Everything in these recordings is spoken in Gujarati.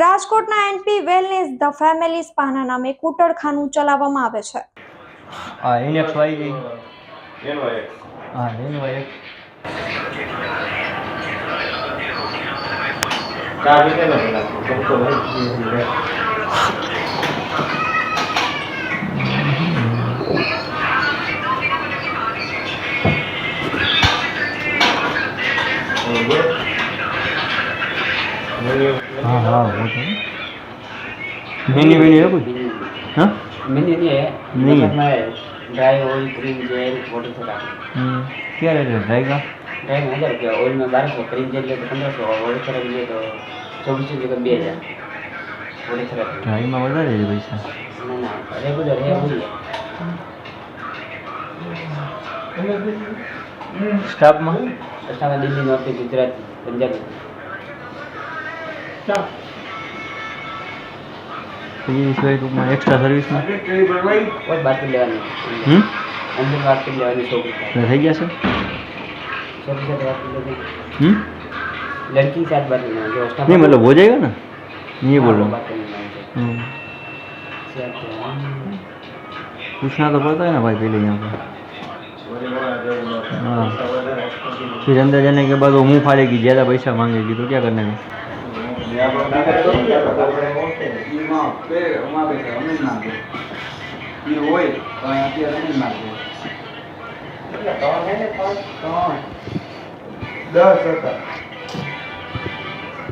રાજકોટના એનપી વેલનેસ ધ ફેમિલી સ્પાના નામે કુટળખાનું ચલાવવામાં આવે છે. હા ઇનેક્સ વાઈ ગઈ એનો એક હા એનો એક ચા પીતે નથી લાગતું ગમતો નથી હા હા હું તો મેની વેની એવું હા मैंने ये नहीं। मतलब मैं dry oil cream gel water थोड़ा हम्म, क्या रेट है ड्राई का ड्राई में हज़ार रुपया ऑयल में बारह सौ क्रीम जेल लिए तो पंद्रह सौ और वाटर थोड़ा लिए तो चौबीस सौ जगह बे हज़ार वाटर थोड़ा ડ્રાઈમાં વધારે છે પૈસા ना ना रेगुलर है वही है સ્ટાફમાં अठारह दिल्ली नॉर्थ गुजराती पंजाबी પછી એ સિવાય ટૂંકમાં એક્સ્ટ્રા સર્વિસમાં और बात कर लेवानी હમ अंदर बात कर लेवानी सौ रुपया તો થઈ ગયા છે सौ रुपया बात कर लेते હમ लड़की के साथ बात करना जो स्टाफ नहीं मतलब हो जाएगा ना ये बोल रहा हूँ बात करना है हम्म, सेट है। पूछना तो पड़ता है ना भाई पहले यहाँ पे हाँ फिर अंदर जाने के बाद वो मुंह फाड़ेगी ज़्यादा पैसा मांगेगी तो क्या करने का એમાં બે અમારે અમે નાખે એ હોય પણ અત્યારે અમે નાખે ત્રણ દસ હતા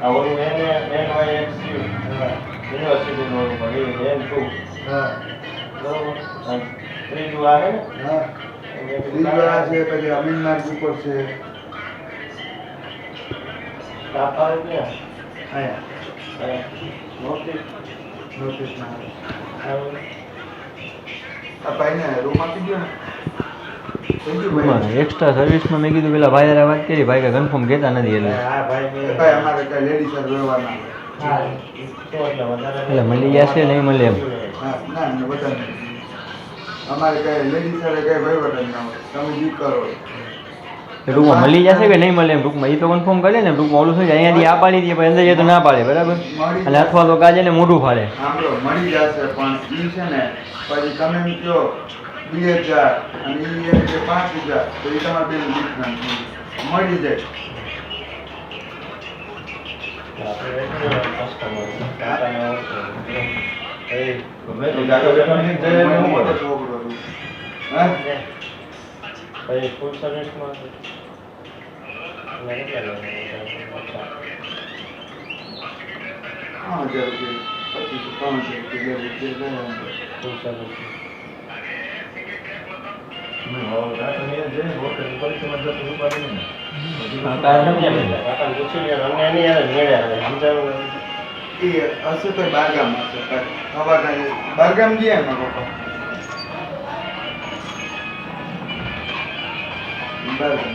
આ ઓલું એને યુનિવર્સિટીનું N2, હા બરોબર? ત્રીજું આ છે ને હા એને છે પછી અમીનનાથ ઉપર છે આવે ક્યાં? રૂમ આપી દો ને થઈ એક્સ્ટ્રા સર્વિસમાં મેં કીધું પેલા ભાઈ વાત કરી ભાઈ કે કન્ફર્મ કહેતા નથી એટલે. એટલે વધારે એટલે મળી જશે નહીં મળે એમ? અમારે કઈ લેડીઝ કઈ ભાઈ જ ના હોય. તમે જીત કરો. ટૂંકમાં મળી જશે કે નહીં મળે એમ? ટૂંકમાં એ તો કન્ફર્મ કરે ને ટૂંકમાં ઓલું શું છે અહીંયાથી આ પાડી દે પછી અંદર જાય તો ના પાડે બરાબર? અને અથવા તો કાજે ને મોઢું ફાડે. મળી જશે પણ એ છે ને પછી તમે કહો બે હજાર અને એ છે પાંચ હજાર તો એ તમારે બેન મળી જાય. ગમે તે બેઠો હું? છોકરો છું હે service ત્રણ હજાર રૂપિયા પચીસો ત્રણ રૂપિયા બારગામ હશે કાંઈ બારગામ ગયા એમાં પપ્પા બારગામ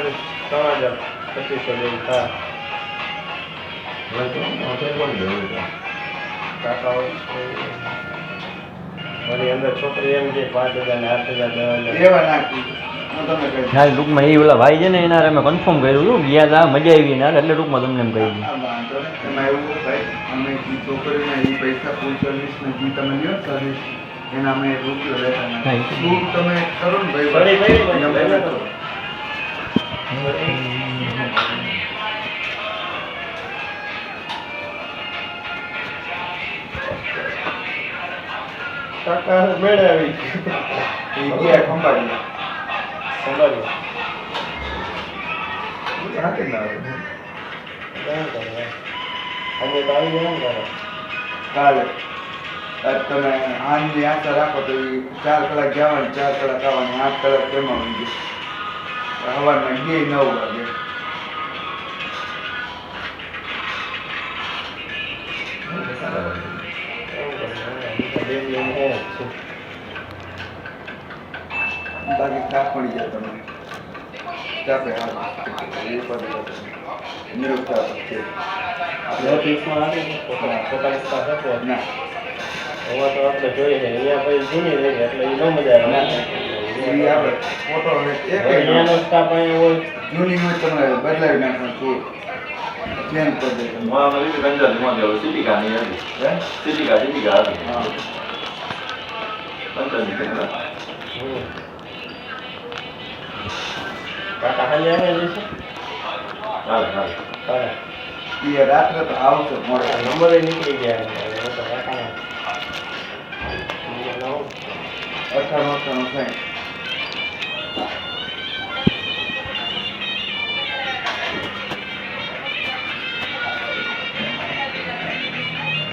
ગયા ત્રણ હજાર પચીસો જેવું થાય. કાકા વળી અંદર છોકરી એમ કે પાંચ હજાર ને આઠ હજાર દસ હજાર ના ટૂંકમાં એ ઓલા ભાઈ છે ને એના અમે કન્ફર્મ કર્યું હતું. ગયા હતા મજા આવી ના એટલે ટૂંકમાં તમને એમ કહી દઉં. આ વાંધો નહીં. એમાં એવું ભાઈ અમે જે એ પૈસા સર્વિસને જે તમે લ્યો સર્વિસ એના અમે રૂપિયો લેતા નથી. તમે કરો ને ભાઈ કાકા મેળે આવી ગયા. ખંભાળી સંભાળ્યું હાથે ના આવે. અમે તો આવી ગયા ને કાલે. આજ તમે આની આશા રાખો તો ચાર કલાક જવાની ચાર કલાક આવવાની આઠ કલાક તેમાં જાય સવારના બે નવ વાગે. બાકી થાક પડી જાય પીસમાં આવી ને તો આપણે જોઈએ છે અહીંયા પછી જૂની રહી એટલે એ ન મજા આવે એ આપણે ફોટો હવે એક હવે અહીંયાનો સ્ટાફ અહીંયા હોય. જૂની હોય તમે બદલાવી નાખવાનું છું. ચેન્જ કરી હું આમ રીતે ગંજા ધીમા ગયો સિટીકાની હતી. હે? સિટીકા સિટીકા હતી. હા. પંચાયતની કાકા હાલે આવે જશે હાલે હાલે. હા એ રાત્રે તો આવશે મોડે. નંબર નીકળી ગયા. અઠાણું અઠાણું સાઠ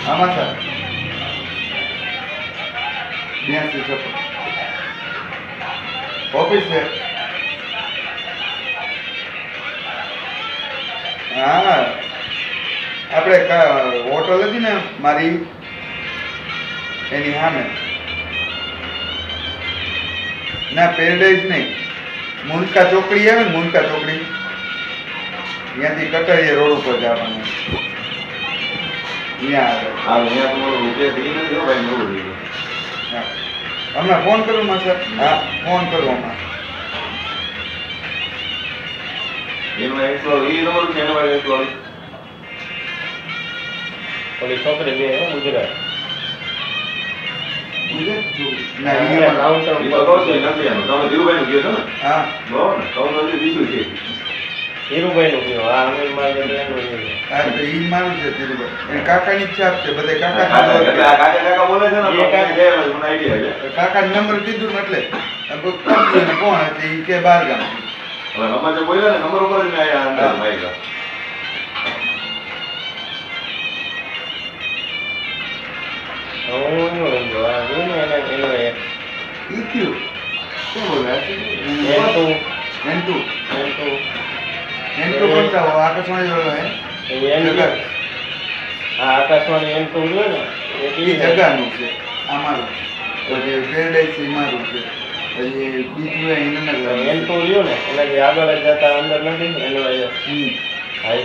આમાં સર બ્યાસી છપ્પન ઓફિસ છે. હા. આપણે હોટલ હતી ને મારી એની સામે. ના પેરેડાઈઝ નહીં. મુનકા ચોકડી આવે ને મુનકા ચોકડી. ત્યાંથી કટાઈએ રોડ ઉપર જવાનું. ગયું. હમણાં ફોન કરું માં સર હા ફોન કરું એમાં એકસો વીસ છે એકસો ઓલી છોકરી બે હે ગુજરાત. ગુજરાત? ના છું. એનું. તમે ધીરુભાઈનું કહ્યું છો ને? હા. બરાબર ને તો બીજું છે. ધીરુભાઈ નું કયો મારે ઈ મારું છે ધીરુભાઈ. કાકાની છાપ છે બધે કાકા કાકા કાકા કાકા બોલે છે ને એ તો કાકા- મને મને આઈડિયા છે. કાકા નંબર કીધું ને એટલે આ બધું પૂછ્યું ને કોણ એટલે ઈ કે બાર ગામ. હવે નંબર જે બોલ્યા ને નંબર ઉપર જ મેં આ અંદાજ માર્યો હું એનું સમજો. આ જોયું ને એને એનું એક. ઈ કયું? શું બોલે? N two. N two. N two. N two કોણ આકાશવાણી વાળો હે એન જગા હા આકાશવાણી એન ટુ ને. છે. જગાનું છે આ મારું પછી ઈ મારું છે. પછી બીજું એને ટુ રહ્યો ને. એટલે જે આગળ જતા અંદર નથી એનો એ હમ. હાઈ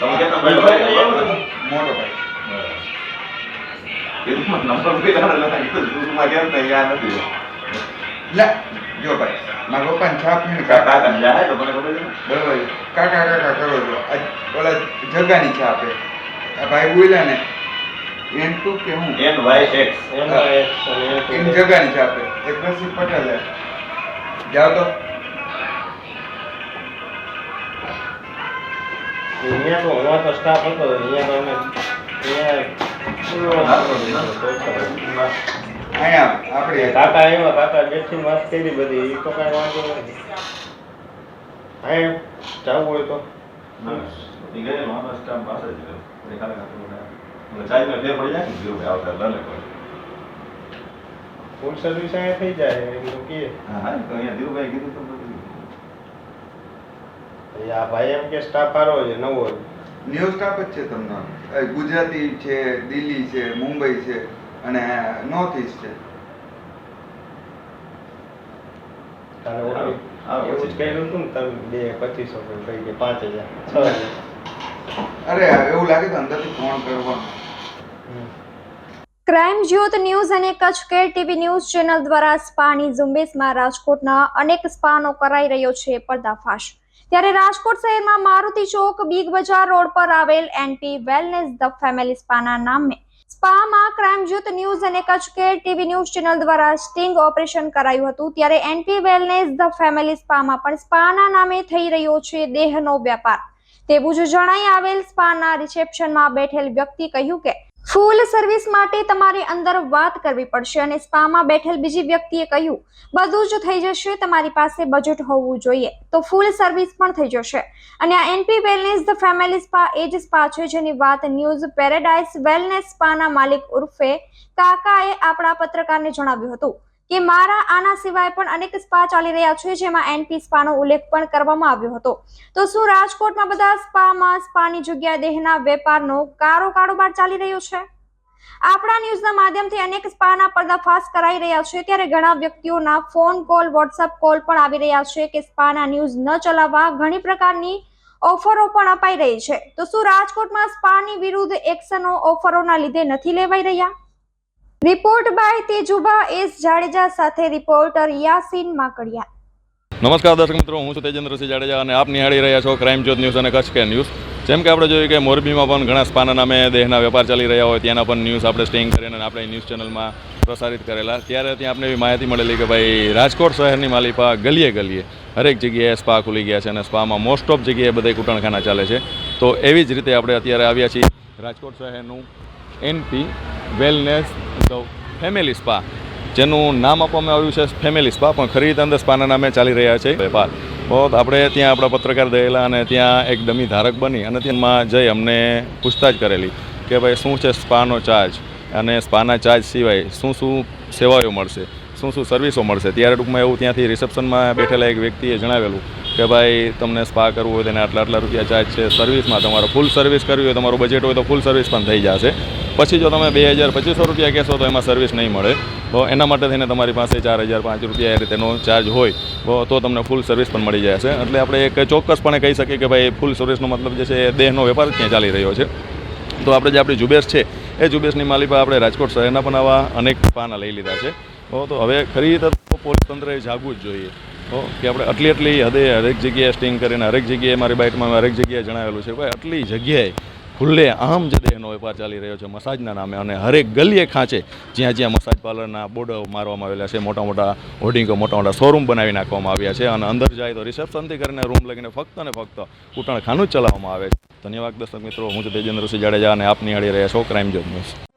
તમે કેટલા ભાઈ ભાઈ? બરાબર ને? મોટો ભાઈ. નંબર કેમ થાય નથી લા. જો ભાઈ મારા પપ્પાને છાપ છે ને કાકા કાકા કાકા જાય તો મને ખબર છે બરોબર કાકા કાકા કરો છો આ ઓલા જગાની છાપ છે આ ભાઈ બોલ્યા ને એન ટુ કે હું એન વાય એક્સ એનો એક અને એન જગાની છાપ છે એક રસિક પટેલ હે જાઓ તો અહીંયા તો હું તો સ્ટાફ હતો અહીંયા તો અમે અહીંયા અહીંયા આપણે કાકા આવ્યા કાકા જેટલી વાત કરી બધી એ તો કાંઈ વાંધો નથી હા જવું હોય તો. ફૂલ સર્વિસ અહીંયા થઈ જાય એમ કહીએ હા હા તો અહીંયા ધીરુભાઈ કીધું તો આ ભાઈ એમ કે સ્ટાફ સારો છે નવો. ન્યૂ સ્ટાફ જ છે તમને. ગુજરાતી છે દિલ્હી છે મુંબઈ છે. અને નોર્થ ઈસ્ટ છે. અરે એવું લાગે તો અંદરથી ફોન કરવાનો ક્રાઇમ જ્યોત ન્યૂઝ અને Kutch care TV news channel દ્વારા સ્પાની ઝુંબેશમાં રાજકોટના અનેક સ્પાનો કરાઈ રહ્યો છે પર્દાફાશ. ત્યારે રાજકોટ શહેરમાં મારુતિ ચોક બિગ બજાર રોડ પર આવેલ એન્ટી વેલનેસ ધ ફેમિલી સ્પાના નામે સ્પામાં ક્રાઇમ જ્યોત ન્યૂઝ અને Kutch care TV news channel દ્વારા સ્ટિંગ ઓપરેશન કરાયું હતું, ત્યારે એન્ટી વેલનેસ ધ ફેમિલી સ્પામાં પણ સ્પાના નામે થઈ રહ્યો છે દેહનો વ્યાપાર. તેવું જ જણાઈ આવેલ સ્પાના રિસેપ્શનમાં બેઠેલ વ્યક્તિ કહ્યું કે ફૂલ સર્વિસ માટે તમારે અંદર વાત કરવી પડશે અને સ્પામાં બેઠેલ બીજી વ્યક્તિએ કહ્યું, બધું જ થઈ જશે, તમારી પાસે બજેટ હોવું જોઈએ. તો ફૂલ સર્વિસ પણ થઈ જશે. અને આ NP wellness the family spa એ જ સ્પા છે જેની વાત ન્યૂઝ પેરેડાઇઝ વેલનેસ સ્પાના માલિક ઉર્ફે કાકાએ આપણા પત્રકારને જણાવ્યું હતું. કે મારા આના સિવાય પણ અનેક સ્પા ચાલી રહ્યા છે, જેમાં એનપી સ્પાનો ઉલ્લેખ પણ કરવામાં આવ્યો હતો. તો શું રાજકોટમાં બધા સ્પામાં સ્પાની જગ્યાએ દેહના વેપારનો કારો કારોબાર ચાલી રહ્યો છે? આપણા ન્યૂઝના માધ્યમથી અનેક સ્પાના પર્દાફાશ કરાઈ રહ્યા છે, ત્યારે ઘણા વ્યક્તિઓના ફોન કોલ વોટ્સઅપ કોલ પણ આવી રહ્યા છે કે સ્પાના ન્યૂઝ ન ચલાવવા ઘણી પ્રકારની ઓફરો પણ અપાઈ રહી છે. તો શું રાજકોટમાં સ્પાની વિરુદ્ધ એક્શનો ઓફરોના લીધે નથી લેવાઈ રહ્યા? Report by Tejubha S Jadeja સાથે રિપોર્ટર યાસીન માકડિયા. નમસ્કાર દર્શક મિત્રો, હું છું તેજેન્દ્રસિંહ જાડેજા અને આપ નિહાળી રહ્યા છો ક્રાઇમ જ્યોત ન્યૂઝ અને કચ્છ કે ન્યૂઝ જેમ કે આપણે જોયું કે મોરબીમાં પણ ઘણા સ્પાના નામે દેહના વેપાર ચાલી રહ્યા હોય, ત્યાંના પણ ન્યૂઝ આપણે સ્ટેઇંગ કરીને આપણે ન્યૂઝ ચેનલમાં પ્રસારિત કરેલા. ત્યારે ત્યાં આપણે એવી માહિતી મળેલી કે ભાઈ, રાજકોટ શહેરની માલિપા ગલીએ ગલીએ હરેક જગ્યાએ સ્પા ખુલી ગયા છે અને સ્પામાં મોસ્ટ ઓફ જગ્યાએ બધા કૂટણખાના ચાલે છે. તો એવી જ રીતે આપણે અત્યારે આવ્યા છીએ રાજકોટ શહેરનું NP wellness the family spa, જેનું નામ આપવામાં આવ્યું છે ફેમિલી સ્પા, પણ ખરી અંદર સ્પાના નામે ચાલી રહ્યા છે વેપાર. તો આપણે ત્યાં આપણા પત્રકાર ગયેલા અને ત્યાં એક ડમી ધારક બની અને ત્યાંમાં જઈ અમને પૂછતાછ કરેલી કે ભાઈ શું છે સ્પાનો ચાર્જ? અને સ્પાના ચાર્જ સિવાય શું શું સેવાઓ મળશે? શું શું સર્વિસો મળશે? ત્યારે ટૂંકમાં એવું ત્યાંથી રિસેપ્શનમાં બેઠેલા એક વ્યક્તિએ જણાવેલું કે ભાઈ તમને સ્પા કરવું હોય તેને આટલા આટલા રૂપિયા ચાર્જ છે, સર્વિસમાં તમારે ફૂલ સર્વિસ કરવી હોય, તમારું બજેટ હોય તો ફૂલ સર્વિસ પણ થઈ જશે. પછી જો તમે બે હજાર પચીસો રૂપિયા કહેશો તો એમાં સર્વિસ નહીં મળે. તો એના માટે થઈને તમારી પાસે ચાર હજાર પાંચ રૂપિયા એ રીતેનો ચાર્જ હોય, તો તમને ફૂલ સર્વિસ પણ મળી જશે એટલે આપણે એક ચોક્કસપણે કહી શકીએ કે ભાઈ ફૂલ સર્વિસનો મતલબ જે છે એ દેહનો વેપાર જ ત્યાં ચાલી રહ્યો છે. તો આપણે જે આપણી ઝુંબેશ છે, એ ઝુંબેશની માલિકા આપણે રાજકોટ શહેરના પણ આવા અનેક પાના લઈ લીધા છે. તો હવે ખરી તો પોલીસ તંત્રએ જાગવું જ જોઈએ. કે આપણે આટલી આટલી હદે હરેક જગ્યાએ સ્ટિંગ કરીને, હરેક જગ્યાએ મારી બાઇટમાં હરેક જગ્યાએ જણાવેલું છે, ભાઈ આટલી જગ્યાએ ખુલ્લે આમ જે દેહનો વેપાર ચાલી રહ્યો છે મસાજના નામે અને હરેક ગલીએ ખાંચે જ્યાં જ્યાં મસાજ પાર્લરના બોર્ડ મારવામાં આવેલા છે, મોટા મોટા હોર્ડિંગો, મોટા મોટા શોરૂમ બનાવી નાખવામાં આવ્યા છે અને અંદર જાય તો રિસેપ્શનથી કરીને રૂમ લઈને ફક્ત ને ફક્ત કૂટણખાનું જ ચલાવવામાં આવે છે. ધન્યવાદ દર્શક મિત્રો, હું છું તેજેન્દ્રસિંહ જાડેજા અને આપની નિહાળી રહ્યા છો ક્રાઇમ જોબ ન્યૂઝ